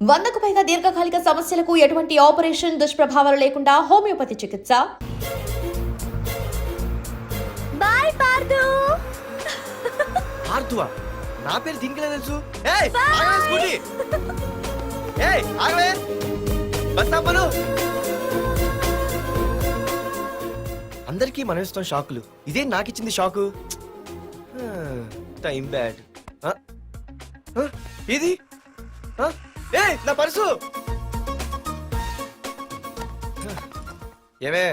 వందకు పైగా దీర్ఘకాలిక సమస్యలకు ఎటువంటి ఆపరేషన్ దుష్ప్రభావాలు లేకుండా హోమియోపతి చికిత్స. బాయ్ పార్దు. ఆర్తువా నా పేరు దీనికి ఎలా తెలుసు? ఏయ్ ఆగవే స్కూటీ. ఏయ్ ఆగవే. బస్ ఆపను. అందరికీ మనం ఇస్తాం షాకులు. ఇదే నాకు ఇచ్చింది షాకు టైం బ్యాడ్. ఇది? ఏయ్ నా పర్సు! ఏమే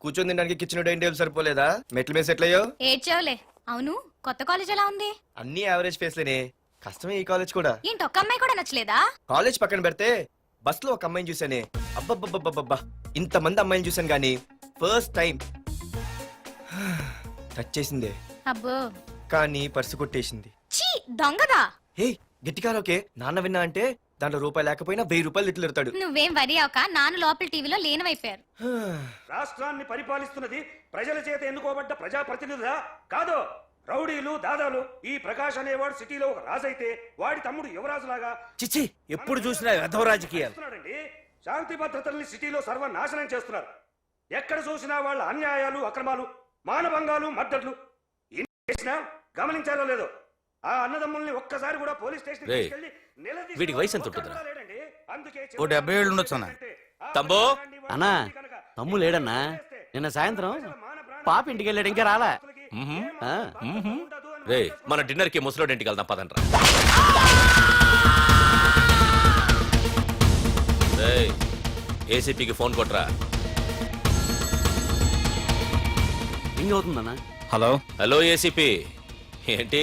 కూర్చొని తినడానికి కిచెన్ డైనింగ్ టేబుల్ సరిపోలేదా? మెట్ల మీద సెట్ అయ్యో ఏడ్చావులే. అవును కొత్త కాలేజ్ ఎలా ఉంది? అన్ని యావరేజ్ ఫేస్లేనే కష్టమే ఈ కాలేజ్ కూడా. ఏంటి ఒక్క అమ్మాయి కూడా నచ్చలేదా? కాలేజ్ పక్కన పెడితే బస్లో ఒక అమ్మాయిని చూసానే అబ్బబ్బబ్బబ్బబ్బా ఇంత మంది అమ్మాయిని చూసాను గానీ ఫస్ట్ టైం టచ్ చేసిందే. అబ్బో. కానీ పర్సు కొట్టేసింది. చీ దొంగదా? హే గట్టిగా ఓకే నాన్న విన్నా అంటే దాంట్లో రూపాయి లేకపోయినా వెయ్యి రూపాయలు తిట్లు నువ్వేం వరి అవక నాన్న లోపల టీవీలో లేనవైపోయారు రాష్ట్రాన్ని పరిపాలిస్తున్నది ప్రజల చేత ఎన్నుకోబడ్డ ప్రజాప్రతినిధులా కాదు. రౌడీలు దాదాలు ఈ ప్రకాష్ అనేవాడు సిటీలో ఒక రాజైతే వాడి తమ్ముడు యువరాజులాగా చిచ్చి ఎప్పుడు చూసినా వెధవ రాజకీయాలు. చేస్తున్నాడండి. శాంతి భద్రతల్ని సిటీలో సర్వనాశనం చేస్తున్నారు. ఎక్కడ చూసినా వాళ్ళ అన్యాయాలు అక్రమాలు మానభంగాలు మద్దతులు. ఇన్ని చేసినా గమనించారో లేదో? ఆ అన్నదమ్ముల్ని ఒక్కసారి కూడా పోలీస్ స్టేషన్ రేయ్, వీడికి వయసు ఎంత ఉంటుందిరా? ఓ డెబ్బై ఏళ్ళు ఉండొచ్చు అన్న. తమ్ముడు? అన్నా తమ్ము లేడన్నా? నిన్న సాయంత్రం పాప ఇంటికి వెళ్ళాడు ఇంకా రాలా. ఆ, రే మన డిన్నర్కి ముసలోడి ఇంటికి వెళ్దాం పదండ్రా. రేయ్, ఏసీపీకి ఫోన్ కొట్రా. రింగ్ అవుతుందన్నా? హలో? Hello ACP. ఏంటి?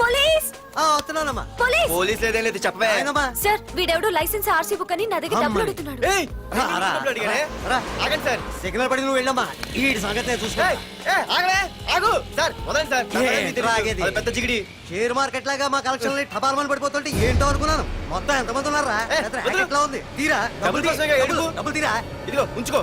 పోలీస్! ఆ, వస్తున్నానమ్మా. పోలీస్! పోలీస్ లేదేం లేదు చెప్పవే. సార్ వీడెవడో లైసెన్స్ ఆర్సీ బుక్ అని నా దగ్గర డబ్బులు. అడుగుతున్నాడు. ఏయ్, రా, రా. డబ్బులు అడిగానే? రా. ఆగండి సార్. సిగ్నల్ పడి నువ్వు వెళ్ళమ్మా. ఈ సంగతి చూసుకో ఆగలే ఆగు. సార్ వదండి సార్. ఆగేది? పెద్ద జిగిడి. షేర్ మార్కెట్ లాగా మా కలెక్షన్ టపాల్మని పడిపోతుంటే ఏంటో అనుకున్నాను. మొత్తం ఎంతమంది ఉన్నారా ఏ, పెద్ద వదిలు. racket లా ఉంది? తీరా. డబ్బులు. డబ్బులు తీరా? ఇదిగో ఉంచుకో.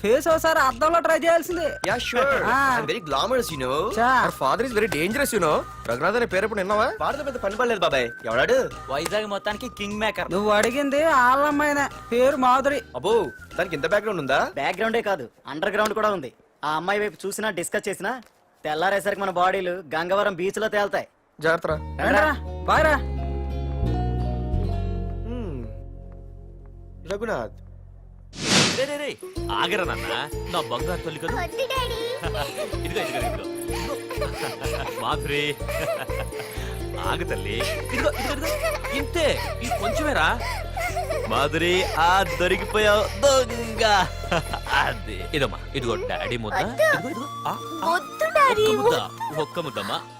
face ఒకసారి అద్దంలో ట్రై చేయాల్సింది. Yeah sure Ah. I'm very glamorous you know father is very dangerous you know Raghunath అనే పేరు ఎప్పుడు విన్నావా? వాడితో పెద్ద పని పడలేదు బాబాయ్. ఎవడాడు? వైజాగ్ మొత్తానికి కింగ్ మేకర్ నువ్వు అడిగింది ఆళ్ళమ్మాయిన. పేరు మాధురి. అబ్బో దానికి ఇంత బ్యాక్గ్రౌండ్ ఉందా? బ్యాక్గ్రౌండే కాదు అండర్ గ్రౌండ్ కూడా ఉంది. ఆ అమ్మాయి వైపు చూసినా డిస్కస్ చేసినా తెల్లారేసరికి మన బాడీలు గంగవరం బీచ్లో తేలుతాయి. జాగ్రత్త రండిరా, రఘునాథ్ రే రే రే. ఆగరా నాన్న. నా బంగారు తల్లి కదా? ఇదిగో ఇదిగో ఇదిగో. మాధురి. ఆగు తల్లి. ఇదిగో ఇదిగో ఇదిగో. ఇంతే. ఇది కొంచెమేరా. మాధురి ఆ దొరికిపోయావు. దొంగ. అదే. ఇదమ్మా ఇదిగో డాడీ ముద్ద. ఇదిగో ఇదిగో. ఆ, ఆ, ఒక్క ముద్ద ఒక్క ముద్దమ్మా.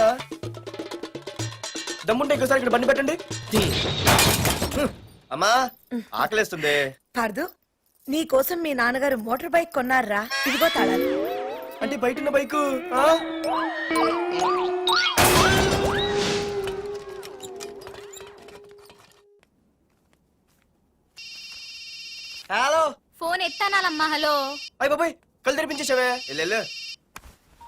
రా దమ్ముంటే ఇంకోసారి ఇక్కడ బండి పెట్టండి. అమ్మా ఆకలేస్తుంది. పార్దు నీ కోసం మీ నాన్నగారు మోటార్ బైక్ కొన్నారా? ఇదిగో తాళాలు. అంటే బయట ఉన్న బైకు? హలో. ఫోన్ ఎత్తానాలమ్మా హలో. అయ్య బాబాయ్ కళ్ళు తెరిపించేసావే వెళ్ళు.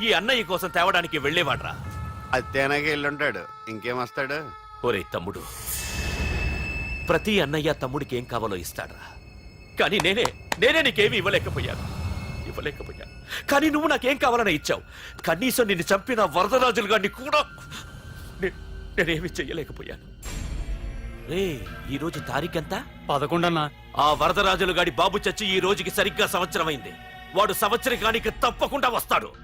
ఈ అన్నయ్య కోసం తేవడానికి వెళ్ళేవాడ్రా. అది తేనాగా వెళ్ళుంటాడు ఇంకేం వస్తాడు? ఒరే తమ్ముడు ప్రతి అన్నయ్య తమ్ముడికి ఏం కావాలో ఇస్తాడ్రా. కానీ నేనే నేనే నీకేమీ ఇవ్వలేకపోయాను. ఇవ్వలేకపోయాను. కానీ నువ్వు నాకేం కావాలని ఇచ్చావు. కనీసం నిన్ను చంపిన వరదరాజులు గారిని కూడా నే- నేనేమి చెయ్యలేకపోయాను. రే ఈ రోజు తారీఖెంత? పదకొండన్నా. ఆ వరదరాజులు గాడి బాబు చచ్చి ఈ రోజుకి సరిగ్గా సంవత్సరం అయింది వాడు సంవత్సరకానికి తప్పకుండా వస్తాడు.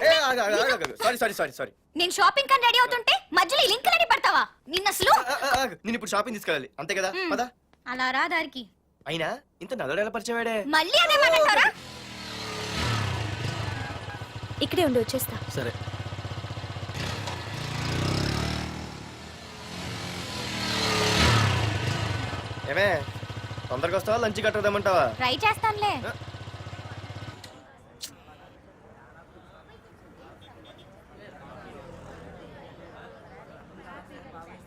సారీ సారీ సారీ సారీ నేను షాపింగ్ కని రెడీ అవుతుంటే మధ్యలో ఈ లింకులని పెడతావా? నిన్న అసలు? నేను ఇప్పుడు షాపింగ్ తీసుకెళ్ళాలి. అంతే కదా. పదా. అలా రా దారికి. అయినా ఇంత నల్లడు ఎలా పరిచయం వాడే మళ్ళీ అదే మాట్లాడతారా ఇక్కడే ఉండి వచ్చేస్తా. సరే. ఏమే తొందరగా వస్తావా? లంచ్ కట్టదామంటావా ట్రై చేస్తానులే.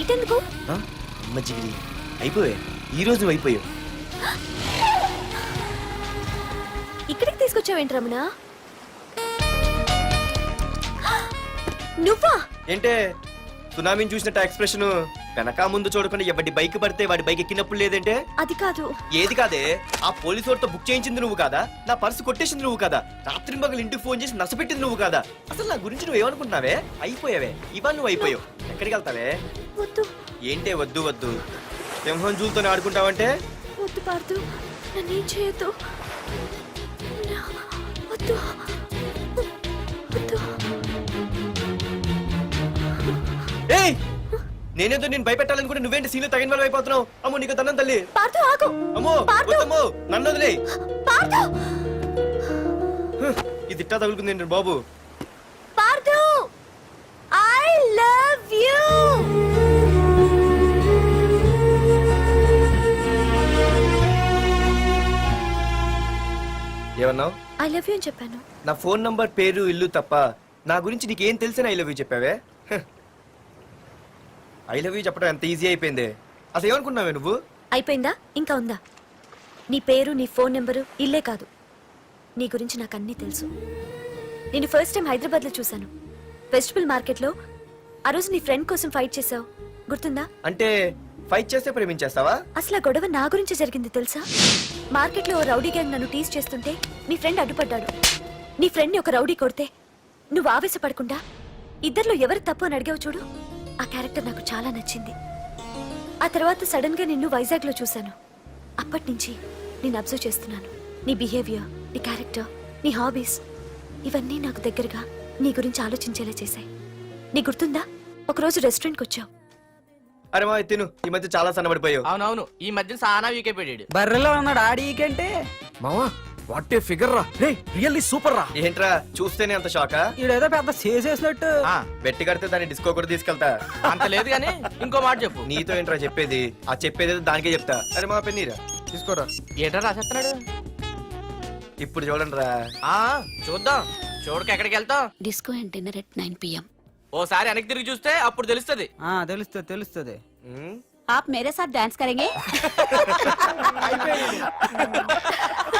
ఇటెందుకు? ఆ? అమ్మ జిగిరి అయిపోయా. ఈ రోజు నువ్వు అయిపోయావు ఇక్కడికి తీసుకొచ్చావేంటి రమణ? నువ్వా? ఏంటే? సునామీని చూసినట్టు ఎక్స్ప్రెషన్? వెనక ముందు చూడకుండా ఎవడి బైక్ పడితే వాడి బైక్ ఎక్కినప్పుడు లేదంటే? అది కాదు. ఏది కాదే? ఆ పోలీసు వాడితో బుక్ చేయించింది నువ్వు కాదా? నా పర్సు కొట్టేసింది నువ్వు కాదా? రాత్రి మగలు ఇంటికి ఫోన్ చేసి నసపెట్టింది నువ్వు కాదా? అసలు నా గురించి నువ్వు ఏమనుకుంటున్నావే అయిపోయావే. ఇవాళ నువ్వు అయిపోయావు. ఎక్కడికి వెళ్తావే? వద్దు. ఏంటే వద్దు వద్దు? సింహం జూలతో ఆడుకుంటావంటే? వద్దు పార్దు నన్నేం చేయొద్దు. నా- వద్దు. వద్దు. ఏయ్! నేనేదో నేను భయపెట్టాలనుకుంటే నువ్వేంటి సీన్లు తగిన వాళ్ళు అయిపోతున్నావు? అమ్మో నీకు తన్నం తల్లి. ఆగు. అమ్మో వద్దమ్మో నన్ను వదిలే. పార్దు. ఇది ఇట్టా తగులుకుంది ఏంటి బాబు? పార్దు! ఐ లవ్ యూ ఏమన్నావు? ఐ లవ్ యూ అని చెప్పాను. నా ఫోన్ నంబర్ పేరు ఇల్లు తప్ప నా గురించి నీకేం తెలిసిన ఐ లవ్ యూ చెప్పావే? ఐ లవ్ యూ చెప్పడం ఎంత ఈజీ అయిపోయింది. అసలు ఏమనుకున్నావే నువ్వు? అయిపోయిందా? ఇంకా ఉందా? నీ పేరు నీ ఫోన్ నెంబరు ఇల్లే కాదు. నీ గురించి నాకు అన్నీ తెలుసు. నేను ఫస్ట్ టైం హైదరాబాద్లో చూశాను. వెజిటబుల్ మార్కెట్లో ఆ రోజు నీ ఫ్రెండ్ కోసం ఫైట్ చేసావు గుర్తుందా? అంటే ఫైట్ చేస్తే ప్రేమించేస్తావా? అసలు ఆ గొడవ నా గురించి జరిగింది తెలుసా? మార్కెట్లో ఓ రౌడీ గ్యాంగ్ నన్ను టీజ్ చేస్తుంటే నీ ఫ్రెండ్ అడ్డుపడ్డాడు. నీ ఫ్రెండ్ని ఒక రౌడీ కొడితే నువ్వు ఆవేశపడకుండా ఇద్దరిలో ఎవరు తప్పు అని అడిగావు చూడు? ఆ క్యారెక్టర్ నాకు చాలా నచ్చింది. ఆ తర్వాత సడన్గా నిన్ను వైజాగ్లో చూశాను. అప్పటి నుంచి నేను అబ్జర్వ్ చేస్తున్నాను. నీ బిహేవియర్ నీ క్యారెక్టర్ నీ హాబీస్ ఇవన్నీ నాకు దగ్గరగా నీ గురించి ఆలోచించేలా చేశాయి. నీ గుర్తుందా? ఒకరోజు రెస్టారెంట్కి వచ్చావు. అరే మా తిను. ఈ మధ్య చాలా సన్నబడిపోయావు. అవునవును ఈ మధ్య సానా వీకే పెట్టాడు బర్రెలో ఉన్నాడు ఆడీకంటే మావా వాట్ ఏ ఫిగర్ రా. రే రియల్లీ సూపర్ రా. ఏంట్రా చూస్తేనే అంత షాకా? ఈడేదో పెద్ద చేసేసినట్టు బెట్టి కడితే దాన్ని డిస్కో కూడా తీసుకెళ్తా. అంత లేదు కానీ ఇంకో మాట చెప్పు. నీతో ఏంట్రా చెప్పేది? ఆ చెప్పేది ఏదో దానికే చెప్తా. అరే మా పెన్నీరా? తీసుకోరా. ఏటా రాసేస్తున్నాడు? ఇప్పుడు చూడండి రా ఆ చూద్దాం. చూడక ఎక్కడికి వెళ్తాం disco and dinner at nine PM ఓసారి వెనక్కి తిరిగి చూస్తే అప్పుడు తెలుస్తుంది తెలుస్తుంది తెలుస్తుంది आप मेरे साथ डांस करेंगे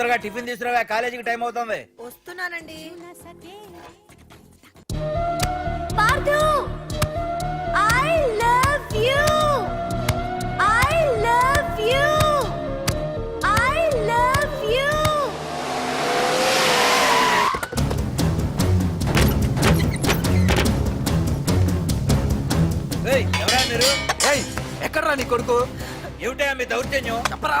తొందరగా టిఫిన్ తీసుకురావా కాలేజీకి టైం అవుతుంది. వస్తున్నానండి. I love you I love you I love you రేయ్ ఎవరా మీరు? ఎక్కడ్రా నీ కొడుకు? ఏమిటా మీ దౌర్జన్యం? చెప్పరా?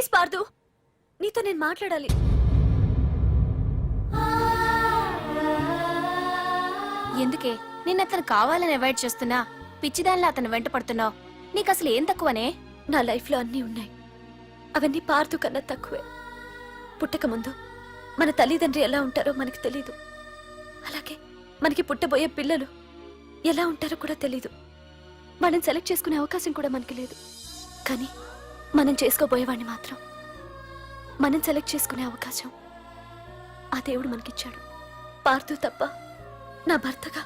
ప్లీజ్ పార్దు. నీతో నేను మాట్లాడాలి. ఎందుకే? నిన్న అతను కావాలని అవాయిడ్ చేస్తున్నా పిచ్చిదానిలో అతను వెంట పడుతున్నావు. నీకు అసలు ఏం తక్కువనే? నా లైఫ్లో అన్నీ ఉన్నాయి. అవన్నీ పార్దు కన్నా తక్కువే. పుట్టక ముందు మన తల్లిదండ్రి ఎలా ఉంటారో మనకి తెలీదు. అలాగే మనకి పుట్టబోయే పిల్లలు ఎలా ఉంటారో కూడా తెలీదు. మనం సెలెక్ట్ చేసుకునే అవకాశం కూడా మనకి లేదు. కానీ మనం చేసుకోబోయేవాడిని మాత్రం. మనం సెలెక్ట్ చేసుకునే అవకాశం ఆ దేవుడు మనకిచ్చాడు. పార్థు తప్ప నా భర్తగా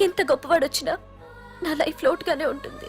ఎంత గొప్పవాడు వచ్చినా నా లైఫ్ లోటుగానే ఉంటుంది.